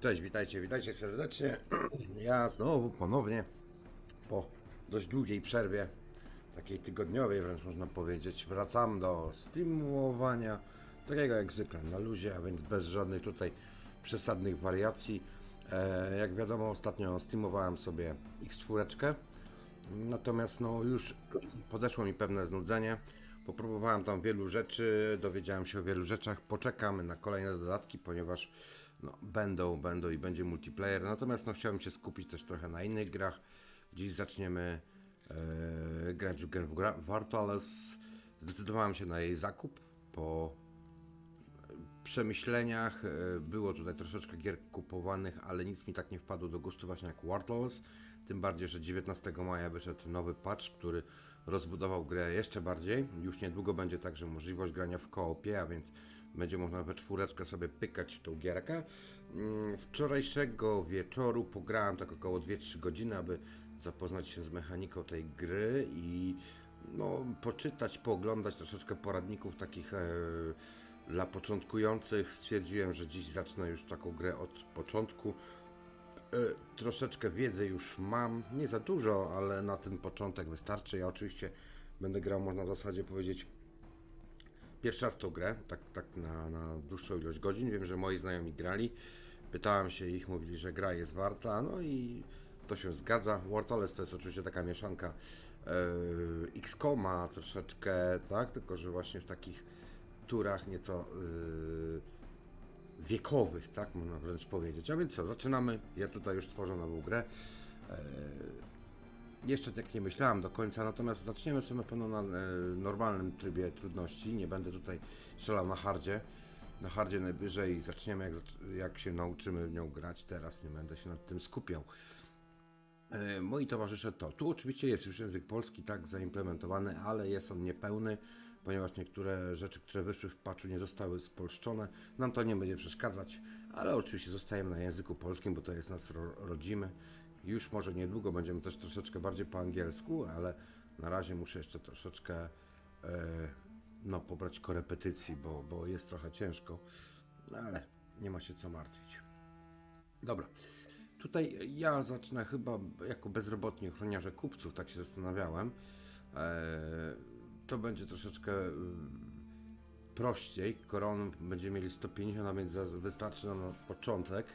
Cześć, witajcie, witajcie serdecznie. Ja znowu ponownie po dość długiej przerwie, takiej tygodniowej wręcz można powiedzieć, wracam do stymulowania, takiego jak zwykle na luzie, a więc bez żadnych tutaj przesadnych wariacji. E, jak wiadomo, ostatnio stymowałem sobie X4, natomiast no już podeszło mi pewne znudzenie. Popróbowałem tam wielu rzeczy, dowiedziałem się o wielu rzeczach. Poczekamy na kolejne dodatki, ponieważ no, będą, będą i będzie multiplayer. Natomiast no, chciałem się skupić też trochę na innych grach. Dziś zaczniemy e, grać w grę Wartales. Zdecydowałem się na jej zakup po przemyśleniach. e, Było tutaj troszeczkę gier kupowanych, ale nic mi tak nie wpadło do gustu właśnie jak Wartles. Tym bardziej, że 19 maja wyszedł nowy patch, który rozbudował grę jeszcze bardziej. Już niedługo będzie także możliwość grania w koopie, a więc będzie można we czwóreczkę sobie pykać tą gierkę. Mm, Wczorajszego wieczoru pograłem tak około 2-3 godziny, aby zapoznać się z mechaniką tej gry i no, poczytać, pooglądać troszeczkę poradników takich e, dla początkujących. Stwierdziłem, że dziś zacznę już taką grę od początku. E, Troszeczkę wiedzy już mam, nie za dużo, ale na ten początek wystarczy. Ja oczywiście będę grał, można w zasadzie powiedzieć, pierwszy raz tą grę, tak, tak na, na dłuższą ilość godzin. Wiem, że moi znajomi grali. Pytałem się ich, mówili, że gra jest warta, no i to się zgadza. Wartales to jest oczywiście taka mieszanka e, X-Koma troszeczkę, tak, tylko że właśnie w takich turach nieco e, wiekowych, tak można wręcz powiedzieć. A więc co, zaczynamy. Ja tutaj już tworzę nową grę. E, jeszcze tak nie myślałem do końca, natomiast zaczniemy sobie na pewno na e, normalnym trybie trudności. Nie będę tutaj strzelał na hardzie. Na hardzie najwyżej zaczniemy jak, jak się nauczymy nią grać. Teraz nie będę się nad tym skupiał. E, Moi towarzysze to. Tu oczywiście jest już język polski tak zaimplementowany, ale jest on niepełny, ponieważ niektóre rzeczy, które wyszły w patchu nie zostały spolszczone. Nam to nie będzie przeszkadzać, ale oczywiście zostajemy na języku polskim, bo to jest nas ro rodzimy. Już może niedługo będziemy też troszeczkę bardziej po angielsku, ale na razie muszę jeszcze troszeczkę e, no, pobrać korepetycji, bo, bo jest trochę ciężko, no, ale nie ma się co martwić. Dobra. Tutaj ja zacznę chyba jako bezrobotni ochroniarze kupców, tak się zastanawiałem. Eee, to będzie troszeczkę y, prościej. Koron będziemy mieli 150, a więc wystarczy na początek.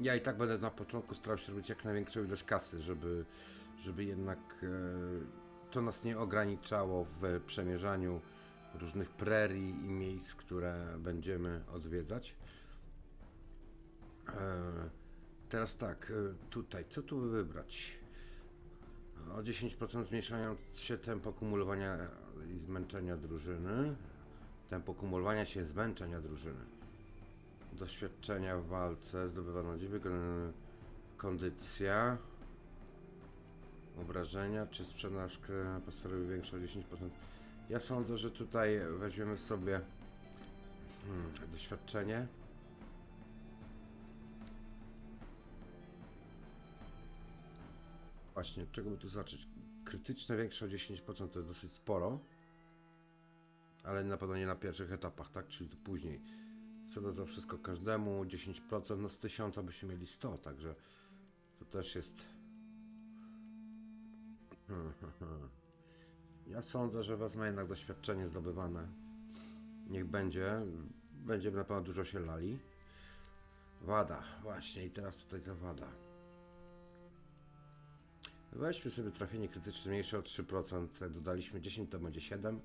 Ja i tak będę na początku starał się robić jak największą ilość kasy, żeby, żeby jednak e, to nas nie ograniczało w przemierzaniu różnych prerii i miejsc, które będziemy odwiedzać. E, Teraz tak, e, tutaj, co tu wybrać? O 10% zmniejszając się tempo kumulowania i zmęczenia drużyny. Tempo kumulowania się zmęczenia drużyny. Doświadczenia w walce, zdobywano kon- kondycja, obrażenia, czy sprzedaż pasterowi większa o 10%. Ja sądzę, że tutaj weźmiemy sobie hmm, doświadczenie. Właśnie, czego by tu zacząć? Krytyczne większe o 10% to jest dosyć sporo, ale na pewno nie na pierwszych etapach, tak? Czyli to później. Sprzedać za wszystko każdemu, 10%, no z 1000 byśmy mieli 100, także to też jest... Ja sądzę, że wezmę jednak doświadczenie zdobywane. Niech będzie. Będziemy na pewno dużo się lali. Wada, właśnie, i teraz tutaj ta wada. Weźmy sobie trafienie krytyczne mniejsze o 3%. Jak dodaliśmy 10, to będzie 7.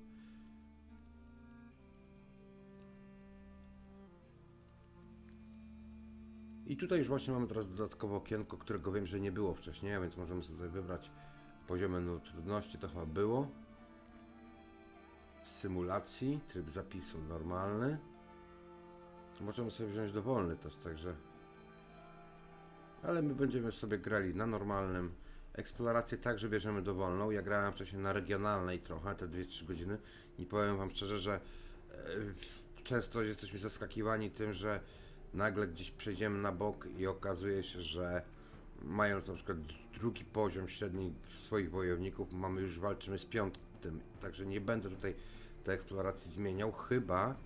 I tutaj już właśnie mamy teraz dodatkowe okienko, którego wiem, że nie było wcześniej, a więc możemy sobie wybrać poziomy no, trudności, to chyba było. W symulacji, tryb zapisu normalny. Możemy sobie wziąć dowolny też, także ale my będziemy sobie grali na normalnym. Eksplorację także bierzemy dowolną. Ja grałem wcześniej na regionalnej trochę, te 2-3 godziny. I powiem Wam szczerze, że e, często jesteśmy zaskakiwani tym, że nagle gdzieś przejdziemy na bok i okazuje się, że mając na przykład drugi poziom średni swoich wojowników, mamy już walczymy z piątym. Także nie będę tutaj tej eksploracji zmieniał, chyba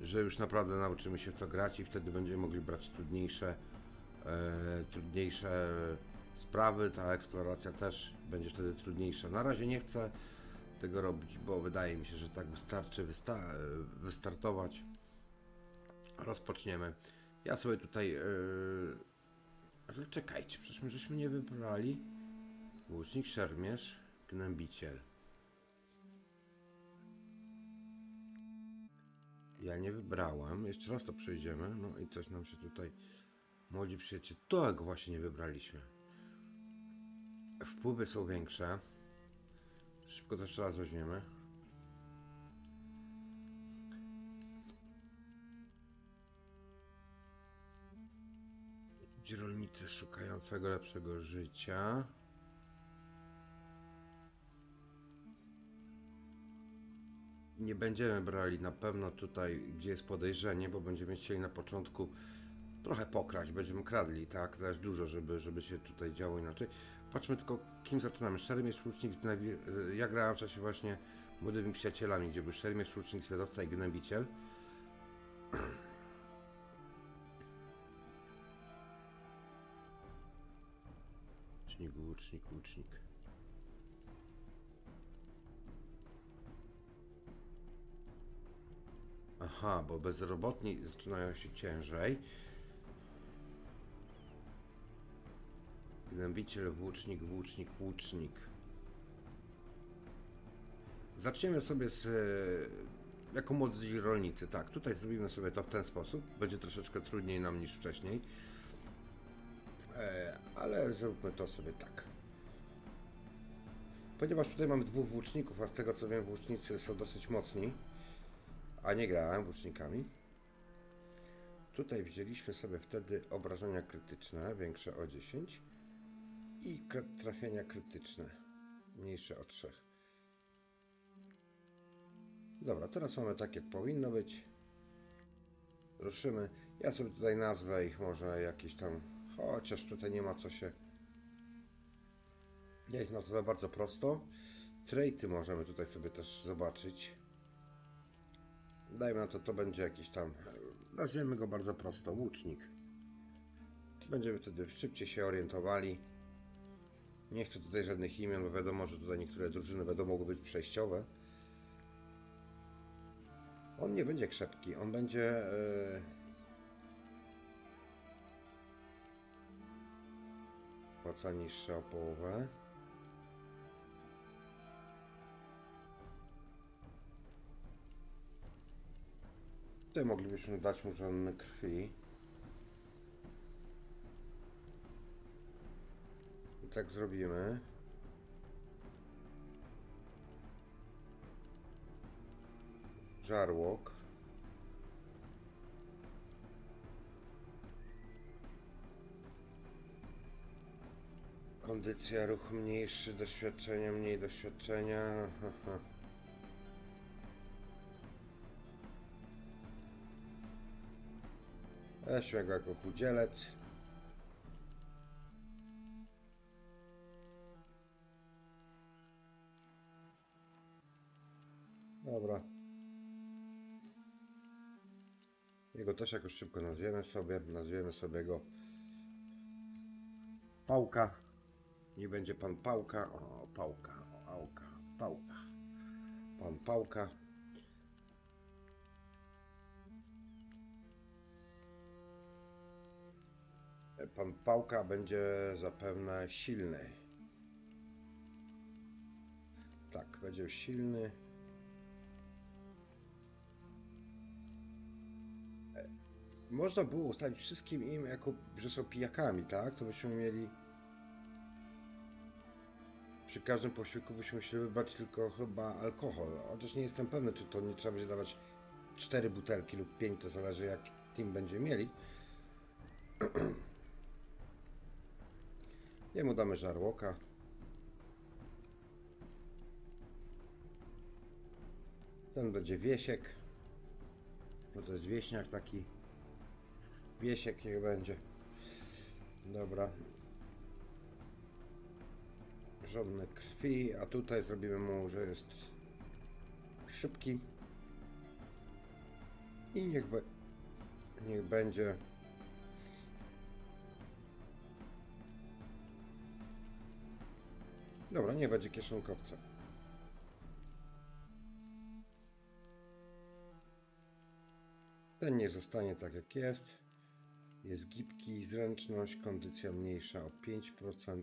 że już naprawdę nauczymy się w to grać i wtedy będziemy mogli brać trudniejsze, e, trudniejsze sprawy. Ta eksploracja też będzie wtedy trudniejsza. Na razie nie chcę tego robić, bo wydaje mi się, że tak wystarczy wysta- wystartować. Rozpoczniemy. Ja sobie tutaj. Yy... Czekajcie, przecież my żeśmy nie wybrali. Łucznik, szermierz, gnębiciel. Ja nie wybrałem. Jeszcze raz to przejdziemy. No i coś nam się tutaj. Młodzi przyjaciele. To jak właśnie nie wybraliśmy. Wpływy są większe. Szybko jeszcze raz weźmiemy. Rolnicy szukającego lepszego życia. Nie będziemy brali na pewno tutaj, gdzie jest podejrzenie, bo będziemy chcieli na początku trochę pokraść, będziemy kradli, tak? Też dużo, żeby, żeby się tutaj działo inaczej. Patrzmy tylko, kim zaczynamy. Szermierz, łucznik, zgnębi... Ja grałem w czasie właśnie młodymi przyjacielami, gdzie był szermierz, łucznik, zwiadowca i gnębiciel. Łucznik, łucznik, łucznik. Aha, bo bezrobotni zaczynają się ciężej. Gnębiciel, włócznik, włócznik, łucznik. Zaczniemy sobie z... e, Jako młodzi rolnicy, tak. Tutaj zrobimy sobie to w ten sposób. Będzie troszeczkę trudniej nam niż wcześniej. E, ale zróbmy to sobie tak. Ponieważ tutaj mamy dwóch włóczników, a z tego co wiem, włócznicy są dosyć mocni, a nie grałem włócznikami. Tutaj wzięliśmy sobie wtedy obrażenia krytyczne, większe o 10 i trafienia krytyczne, mniejsze o 3. Dobra, teraz mamy tak jak powinno być. Ruszymy. Ja sobie tutaj nazwę ich może jakieś tam, chociaż tutaj nie ma co się... Ja ich nazwę bardzo prosto. Traity możemy tutaj sobie też zobaczyć. Dajmy na to, to będzie jakiś tam, nazwiemy go bardzo prosto, łucznik. Będziemy wtedy szybciej się orientowali. Nie chcę tutaj żadnych imion, bo wiadomo, że tutaj niektóre drużyny będą mogły być przejściowe. On nie będzie krzepki, on będzie... Yy... Płaca niższa o połowę. Tutaj moglibyśmy dać mu żonny krwi. I tak zrobimy. Żarłok. Kondycja, ruch mniejszy, doświadczenia, mniej doświadczenia. Aha. Weźmy go jako chudzielec. Dobra. Jego też jakoś szybko nazwiemy sobie. Nazwiemy sobie go Pałka. Nie będzie pan Pałka. O, Pałka. O, Pałka. Pałka. Pan Pałka. Pan Pałka będzie zapewne silny. Tak, będzie silny. E, Można było ustalić wszystkim im, jako, że są pijakami, tak? To byśmy mieli. Przy każdym posiłku byśmy musieli wybrać tylko chyba alkohol. Chociaż nie jestem pewny, czy to nie trzeba będzie dawać cztery butelki lub pięć, to zależy jak team będzie mieli. Jemu damy żarłoka. Ten będzie wiesiek. Bo to jest wieśniak taki. Wiesiek niech będzie. Dobra. Żadne krwi, a tutaj zrobimy mu, że jest szybki. I niech, be, niech będzie. Dobra, nie będzie kieszonkowca. Ten nie zostanie tak jak jest. Jest gibki, zręczność, kondycja mniejsza o 5%.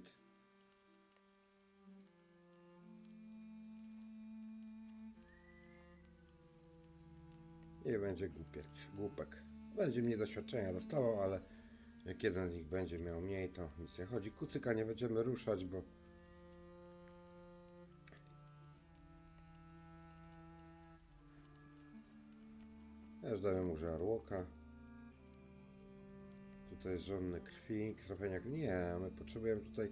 I będzie głupiec, głupek. Będzie mniej doświadczenia dostawał, ale jak jeden z nich będzie miał mniej, to nic nie chodzi. Kucyka nie będziemy ruszać, bo Ja już dałem mu żarłoka. Tutaj jest żonny krwi, kropienia. Nie, my potrzebujemy tutaj.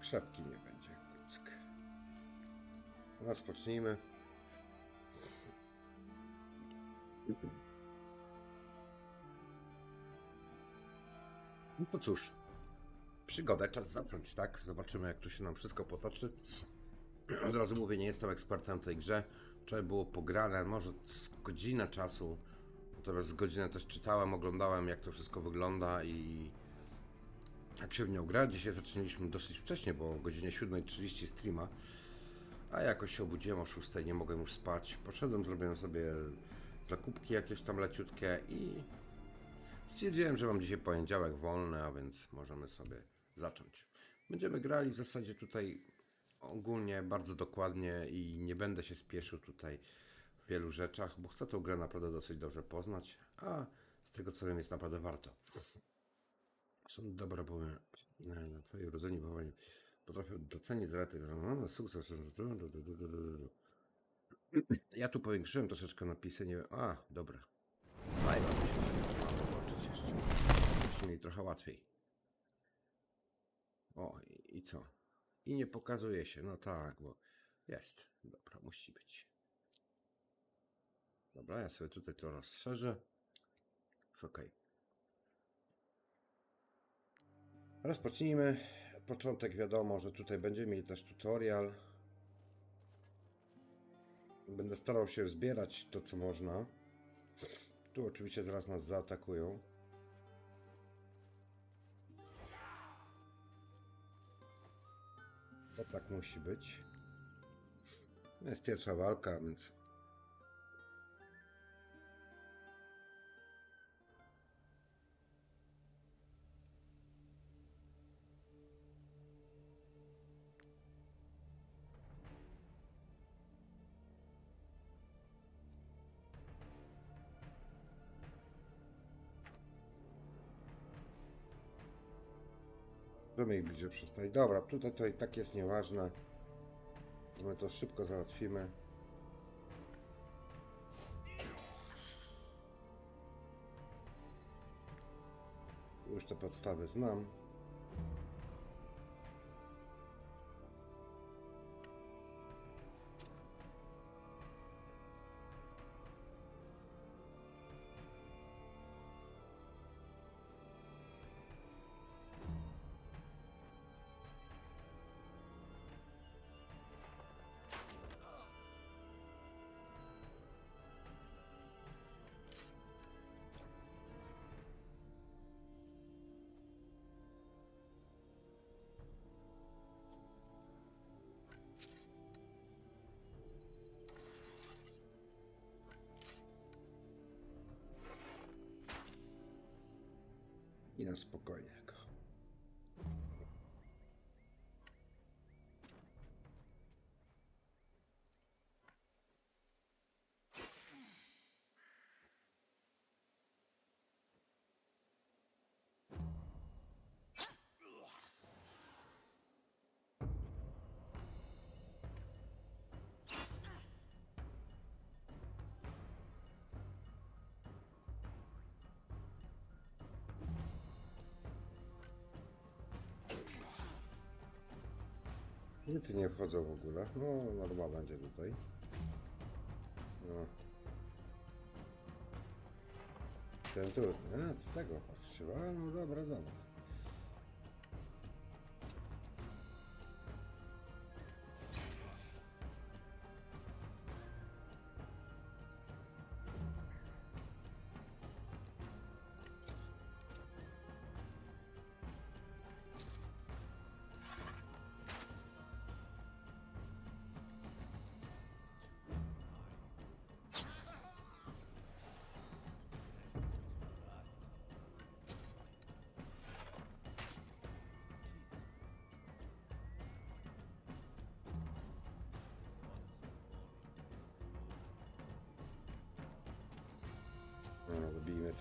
Krzepki nie będzie. Rozpocznijmy. No to cóż, przygodę czas zacząć, tak? Zobaczymy, jak tu się nam wszystko potoczy. Od razu mówię, nie jestem ekspertem tej grze. Wczoraj było pograne, może z godzinę czasu. Natomiast z godzinę też czytałem, oglądałem, jak to wszystko wygląda i jak się w nią gra. Dzisiaj zaczęliśmy dosyć wcześnie, bo o godzinie 7.30 streama. A jakoś się obudziłem o 6, nie mogłem już spać. Poszedłem, zrobiłem sobie zakupki jakieś tam leciutkie i stwierdziłem, że mam dzisiaj poniedziałek wolny, a więc możemy sobie zacząć. Będziemy grali w zasadzie tutaj ogólnie bardzo dokładnie i nie będę się spieszył tutaj w wielu rzeczach, bo chcę tą grę naprawdę dosyć dobrze poznać, a z tego co wiem jest naprawdę warto. Są dobre powiem, na twojej urodzeniu bowiem potrafią docenić zalety, że no, sukces. Ja tu powiększyłem troszeczkę napisy, nie wiem, a dobra. Live'a mi się zobaczyć jeszcze. Byśmy mieli trochę łatwiej. O, i, i co? I nie pokazuje się. No tak, bo jest. Dobra, musi być. Dobra, ja sobie tutaj to rozszerzę. Jest ok. Rozpocznijmy. Początek wiadomo, że tutaj będziemy mieli też tutorial. Będę starał się zbierać to, co można. Tu oczywiście zaraz nas zaatakują. To tak musi być. To jest pierwsza walka, więc. Ich bliżej przystać. Dobra, tutaj to i tak jest nieważne. My to szybko załatwimy. Już te podstawy znam. I na spokojnego. Nic nie wchodzą w ogóle. No, norma będzie tutaj. No. Ten tu, a, do tego patrzcie. A, no dobra, dobra.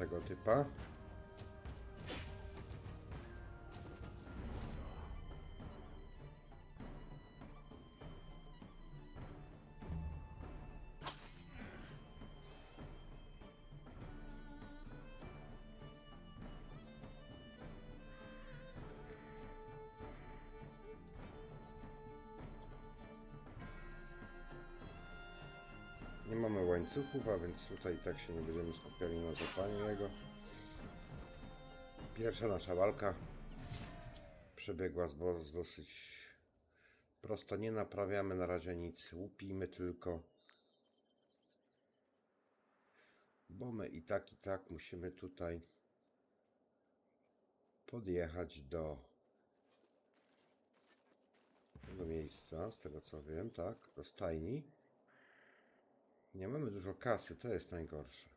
Tego typa. Nie mamy łańcuchów, a więc tutaj tak się nie będziemy skupiali na złapaniu jego. Pierwsza nasza walka przebiegła z dosyć prosto. Nie naprawiamy na razie nic, łupimy tylko. Bo my i tak, i tak musimy tutaj podjechać do tego miejsca, z tego co wiem, tak, do stajni. Nie mamy dużo kasy, to jest najgorsze.